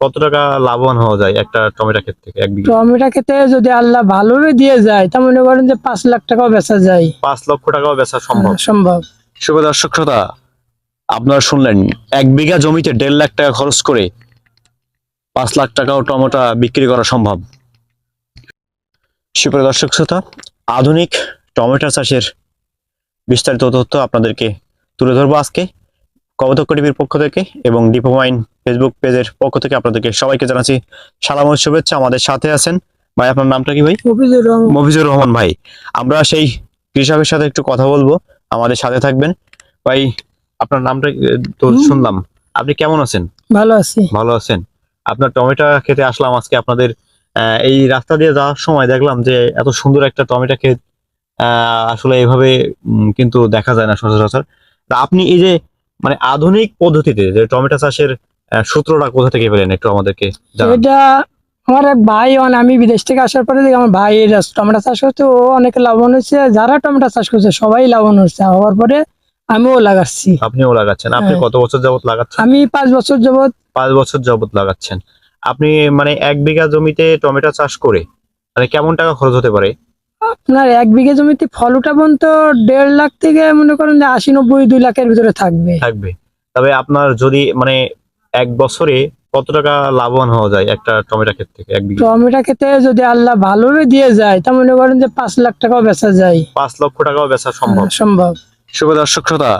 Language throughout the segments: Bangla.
কত টাকা লাভবান হওয়া যায় একটা টমেটো ক্ষেত থেকে? এক বিঘা। টমেটো খেতে যদি আল্লাহ ভালোভাবে দিয়ে যায় তা মনে করেন যে পাঁচ লাখ টাকাও বেচা যায়। পাঁচ লক্ষ টাকাও বেচা সম্ভব। হ্যাঁ, সম্ভব। শুভ দর্শক শ্রোতা আপনারা শুনলেন এক বিঘা জমিতে দেড় লাখ টাকা খরচ করে পাঁচ লাখ টাকাও টমেটো বিক্রি করা সম্ভব। সুপ্রিয় দর্শক শ্রোতা আধুনিক টমেটো চাষের বিস্তারিত তথ্য আপনাদেরকে তুলে ধরবো আজকে। কবতক্ষ টিভির পক্ষ থেকে এবং ডিপোমাইন ফেসবুক পেজের পক্ষ থেকে আপনাদেরকে সবাইকে জানাচ্ছি সালাম শুভেচ্ছা। আমাদের সাথে আছেন ভাই আপনার নামটা কি ভাই? মফিজুর রহমান। ভাই। আমরা সেই কৃষকের সাথে একটু কথা বলব আমাদের সাথে থাকবেন। ভাই আপনার নামটা তো শুনলাম। আপনি কেমন আছেন? ভালো আছি। ভালো আছেন। আপনার টমেটো খেতে আসলাম আজকে আপনাদের আহ, এই রাস্তা দিয়ে যাওয়ার সময় দেখলাম যে এত সুন্দর একটা টমেটো ক্ষেত আহ, আসলে এভাবে কিন্তু দেখা যায় না সচরাচর। আপনি এই যে মানে আধুনিক পদ্ধতিতে যে টমেটো চাষের সূত্রটা কোথা থেকে পেলেন? একটু আমাদেরকে এটা আমার এক ভাই মানে আমি বিদেশ থেকে আসার পরে দেখি আমার ভাই টমেটো চাষ করছে ও অনেক লাভবান হচ্ছে যারা টমেটো চাষ করছে সবাই লাভবান হচ্ছে হওয়ার পরে আমিও লাগাচ্ছি। আপনিও লাগাচ্ছেন। আপনি হ্যাঁ। কত বছর যাবত লাগাচ্ছেন? আমি পাঁচ বছর যাবত পাঁচ বছর যাবত লাগাচ্ছেন। আপনি মানে এক বিঘা জমিতে টমেটো চাষ করে মানে কেমন টাকা খরচ হতে পারে? আপনার এক বিঘে জমিতে ফল উঠাবন তো দেড় লাখ থেকে মনে করেন যে আশি নব্বই দুই লাখের ভিতরে থাকবে। থাকবে। তবে আপনার যদি মানে এক বছরে কত টাকা লাভবান হওয়া যায় একটা টমেটো ক্ষেত থেকে? এক বিঘা। টমেটো খেতে যদি আল্লাহ ভালোভাবে দিয়ে যায় তা মনে করেন যে পাঁচ লাখ টাকাও বেচা যায়। পাঁচ লক্ষ টাকাও বেচা সম্ভব। হ্যাঁ, সম্ভব। শুভ দর্শক শ্রোতা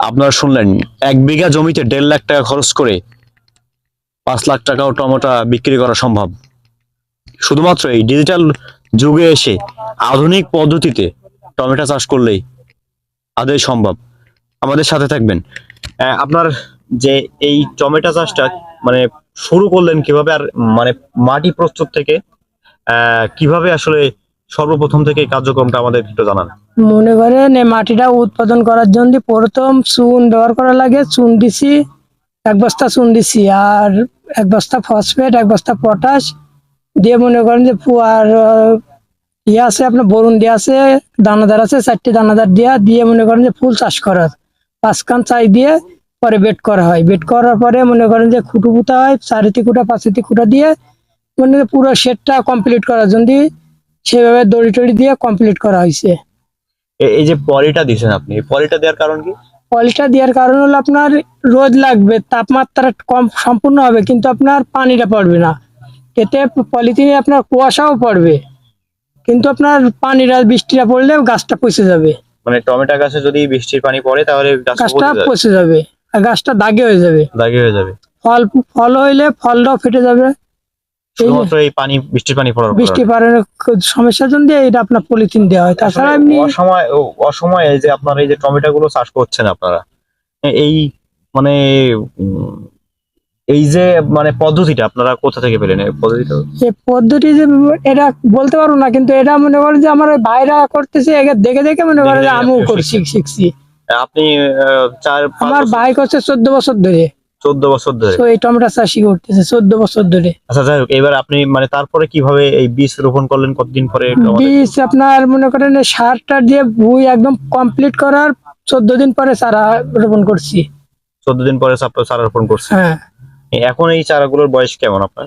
আপনারা শুনলেন এক বিঘা জমিতে দেড় লাখ টাকা খরচ করে পাঁচ লাখ টাকাও টমেটো বিক্রি করা সম্ভব। শুধুমাত্র এই ডিজিটাল যুগে এসে আধুনিক পদ্ধতিতে টমেটো চাষ করলেই আদৌ সম্ভব। আমাদের সাথে থাকবেন। আহ, আপনার যে এই টমেটো চাষটা মানে শুরু করলেন কীভাবে আর মানে মাটি প্রস্তুত থেকে কীভাবে আসলে সর্বপ্রথম থেকে কার্যক্রমটা আমাদের একটু জানান। মনে করেন এই মাটিটা উৎপাদন করার জন্য প্রথম চুন ব্যবহার করা লাগে, চুন দিছি, এক বস্তা চুন দিছি, আর এক বস্তা ফসফেট, এক বস্তা পটাশ। দিয়ে মনে করেন যে ফুয়ার ইয়ে আছে, আপনার বরুণ দিয়ে আছে, দানাদার আছে, চারটি দানাদার দিয়া, দিয়ে মনে করেন যে ফুল চাষ করা পাঁচ কান চাই দিয়ে পরে বেড করা হয়। বেড করার পরে মনে করেন যে খুঁটু পুঁতা হয় চারিটি খুঁটা পাঁচিটি খুঁটা দিয়ে মনে পুরো শেডটা কমপ্লিট করার জন্য সেভাবে দড়ি টড়ি দিয়ে কমপ্লিট করা হয়েছে। এই যে পলিটা দিয়েছেন আপনি পলিটা দেওয়ার কারণ কি? পলিটা দেওয়ার কারণ হলো আপনার রোদ লাগবে তাপমাত্রা কম সম্পূর্ণ হবে কিন্তু আপনার পানিটা পড়বে না। এতে পলিথিনে আপনার কুয়াশাও পড়বে কিন্তু আপনার পানিটা বৃষ্টিটা পড়লে গাছটা পচে যাবে। মানে টমেটো গাছে যদি বৃষ্টির পানি পড়ে তাহলে গাছটা পচে যাবে। গাছটা দাগে হয়ে যাবে। দাগি হয়ে যাবে। ফল ফল হইলে ফলটাও ফেটে যাবে। এই পানি বৃষ্টির পানি পড়ার সমস্যার জন্য এটা আপনার পলিথিন দেওয়া হয়। তাছাড়া এমনি অসময় অসময়ে যে আপনার এই যে টমেটো গুলো চাষ করছেন আপনারা এই মানে এই যে মানে পদ্ধতিটা আপনারা কোথা থেকে পেলেন? এই পদ্ধতিটা এই পদ্ধতি যে এটা বলতে পারব না কিন্তু এটা মনে করেন যে আমার ভাইরা করতেছে দেখে দেখে মনে করেন যে আমিও করছি শিখছি। আপনি চার আমার ভাই করছে চোদ্দ বছর ধরে। চোদ্দ বছর ধরে? তো এই টমেটো চাষি করতেছে চোদ্দ বছর ধরে। আচ্ছা যাই হোক এবার আপনি মানে তারপরে কীভাবে এই বীজ রোপণ করলেন? কতদিন পরে বীজ আপনার মনে করেন সারটা দিয়ে ভুই একদম কমপ্লিট করার চোদ্দ দিন পরে চারা রোপণ করছি। চোদ্দ দিন পরে চারা রোপণ করছেন? হ্যাঁ। এখন এই চারাগুলোর বয়স কেমন আপনার?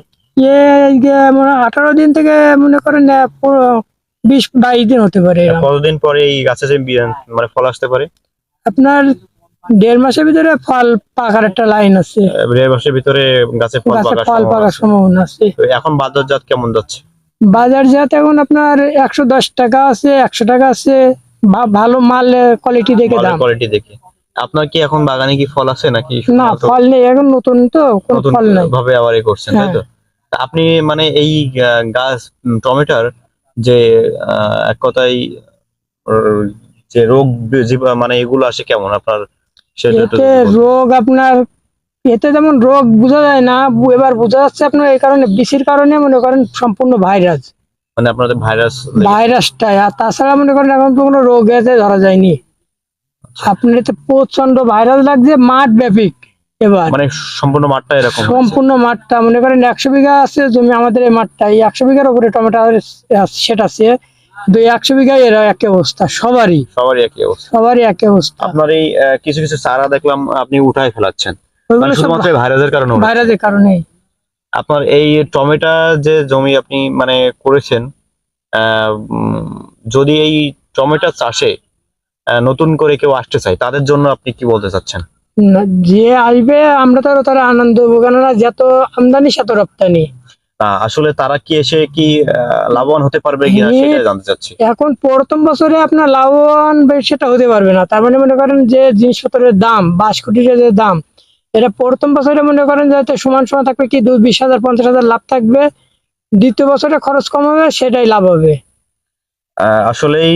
আঠারো দিন থেকে মনে করেন বিশ বাইশ দিন হতে পারে কতদিন পরে এই গাছে মানে ফল আসতে পারে? আপনার দেড় মাসের ভিতরে ফল পাকার একটা লাইন আছে। দেড় মাসের ভিতরে গাছে ফল ফল পাকার আছে। সম্ভাবনা আছে। এখন বাজারজাত কেমন যাচ্ছে? বাজারজাত এখন আপনার একশো দশ টাকা আছে একশো টাকা আছে। ভালো মাল কোয়ালিটি দেখে দাম। কোয়ালিটি দেখে। আপনার কি এখন বাগানে কি ফল আছে নাকি? না ফল নেই এখন নতুন তো কোনো ফল নাই। ভাবে আবার এ করছেন তাই তো? আপনি মানে এই গাছ টমেটোর যে এক কথায় যে রোগ মানে এগুলো আসে কেমন? আপনার রোগ আপনার এতে যেমন রোগ বোঝা যায় না এবার বোঝা যাচ্ছে আপনার এই কারণে বিসির কারণে মনে করেন সম্পূর্ণ ভাইরাস। মানে আপনাদের ভাইরাস ভাইরাসটাই আর তাছাড়া মনে করেন এখন তো কোনো রোগ এতে ধরা যায়নি। আপনার এতে প্রচণ্ড ভাইরাস লাগছে মাঠ ব্যাপিক এবার। মানে সম্পূর্ণ মাঠটা এরকম সম্পূর্ণ মাঠটা মনে করেন একশো বিঘা আছে জমি আমাদের এই মাঠটা এই একশো বিঘার উপরে টমেটো সেট আছে। দুই একশো বিঘায় এরা একই অবস্থা সবারই। সবারই একই অবস্থা। সবারই একই অবস্থা। আপনার এই কিছু কিছু চারা দেখলাম আপনি উঠায় ফেলাচ্ছেন। মানে শুধুমাত্র ভাইরাসের কারণে। ভাইরাসের কারণে আপনার এই টমেটো যে জমি আপনি মানে করেছেন যদি এই টমেটো চাষে নতুন করে কেউ আসতে চায় তাদের জন্য আপনি কি বলতে চাচ্ছেন? যে আসবে আমরা তো তারা আনন্দ কেননা যত আমদানি শত রপ্তানি। আসলে তারা কি এসে কি লাভবান হতে পারবে কিনা হ্যাঁ। সেটা জানতে চাচ্ছি। এখন প্রথম বছরে আপনার লাভবান সেটা হতে পারবে না। তার মানে মনে করেন যে জিনিসপত্রের দাম কোটি যে দাম এটা প্রথম বছরে মনে করেন যাতে সমান সমান থাকবে কি দু বিশ হাজার পঞ্চাশ হাজার লাভ থাকবে। দ্বিতীয় বছরে খরচ কম হবে সেটাই লাভ হবে। আসলেই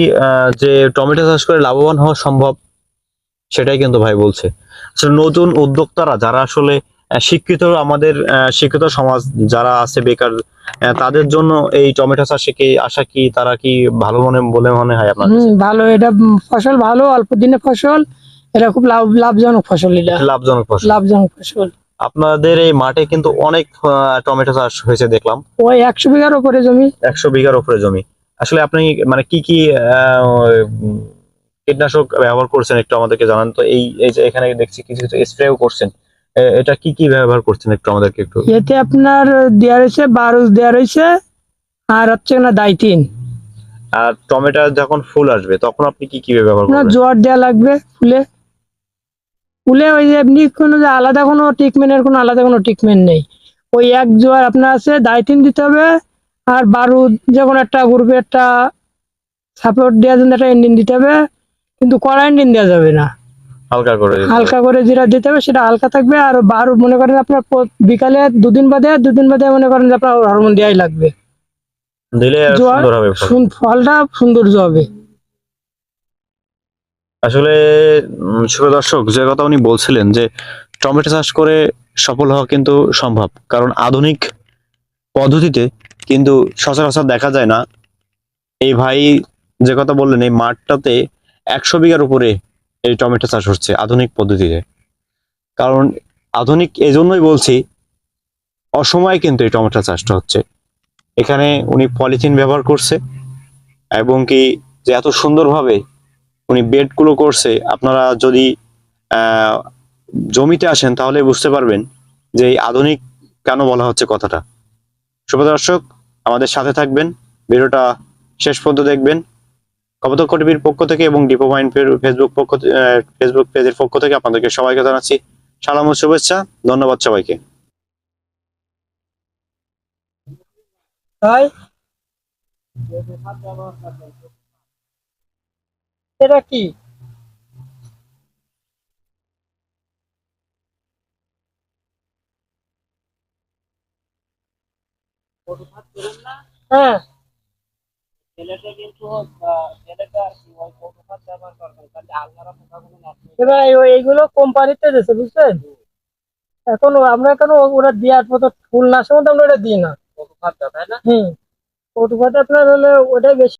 যে টমেটো চাষ করে লাভবান হওয়া সম্ভব সেটাই কিন্তু ভাই বলছে। আসলে নতুন উদ্যোক্তারা যারা আসলে শিক্ষিত আমাদের শিক্ষিত সমাজ যারা আছে বেকার তাদের জন্য এই টমেটো চাষে কি আশা কি তারা কি ভালো মনে বলে মনে হয় আপনার ভালো এটা ফসল ভালো অল্প দিনে ফসল এটা খুব লাভ লাভজনক ফসল এটা। লাভজনক ফসল। লাভজনক ফসল। আপনাদের এই মাঠে কিন্তু অনেক টমেটো চাষ হয়েছে দেখলাম। ওই একশো বিঘার উপরে জমি। একশো বিঘার উপরে জমি। আসলে আপনি মানে কি কি কীটনাশক ব্যবহার করছেন একটু আমাদেরকে জানান তো? এই এই যে এখানে দেখছি কিছু কিছু স্প্রেও করছেন। এটা কি কি ব্যবহার করছেন একটু আমাদেরকে একটু? এতে আপনার দেওয়া রয়েছে বারুদ দেওয়া রয়েছে আর হচ্ছে না দাইতিন আর টমেটো যখন ফুল আসবে তখন আপনি কি কি ব্যবহার করবেন? জোয়ার দেওয়া লাগবে ফুলে। ফুলে ওই যে এমনি কোনো যে আলাদা কোনো ট্রিটমেন্টের কোনো আলাদা কোনো ট্রিটমেন্ট নেই। ওই এক জোয়ার আপনার আছে দাইতিন দিতে হবে আর বারুদ যে কোনো একটা গ্রুপে একটা সাপোর্ট দেওয়ার জন্য একটা ইঞ্জিন দিতে হবে কিন্তু কড়া ইঞ্জিন দেওয়া যাবে না। হালকা করে। হালকা করে যেটা দিতে হবে সেটা হালকা থাকবে। আর বারুদ মনে করেন আপনার বিকালে দুদিন বাদে দুদিন বাদে মনে করেন যে আপনার হরমোন দেওয়াই লাগবে। দিলে সুন্দর হবে ফলটা সৌন্দর্য হবে। আসলে শুভ দর্শক যে কথা উনি বলছিলেন যে টমেটো চাষ করে সফল হওয়া কিন্তু সম্ভব। কারণ আধুনিক পদ্ধতিতে কিন্তু সচরাচর দেখা যায় না। এই ভাই যে কথা বললেন এই মাঠটাতে একশো বিঘার উপরে এই টমেটো চাষ হচ্ছে আধুনিক পদ্ধতিতে। কারণ আধুনিক এজন্যই বলছি, অসময়ে কিন্তু এই টমেটো চাষটা হচ্ছে। এখানে উনি পলিথিন ব্যবহার করছে, এবং কি যে এত সুন্দরভাবে উনি বেডগুলো করছে, আপনারা যদি জমিতে আসেন তাহলে বুঝতে পারবেন যে এই আধুনিক কেন বলা হচ্ছে কথাটা। শুভ দর্শক, আমাদের সাথে থাকবেন, ভিডিওটা শেষ পর্যন্ত দেখবেন। কপতক্ষ টিভির পক্ষ থেকে এবং ডিপো মাইন্ড ফেসবুক পক্ষ ফেসবুক পেজের পক্ষ থেকে আপনাদেরকে সবাইকে জানাচ্ছি সালাম ও শুভেচ্ছা। ধন্যবাদ সবাইকে। এটা কি? হ্যাঁ। এবার এই- এইগুলো কোম্পানিতে দিয়েছে বুঝছেন? এখন আমরা ওরা দেওয়ার মতো ফুল না আমরা ওটা দিই না। হুম। ওটুকাতে আপনার হলে ওটাই বেশি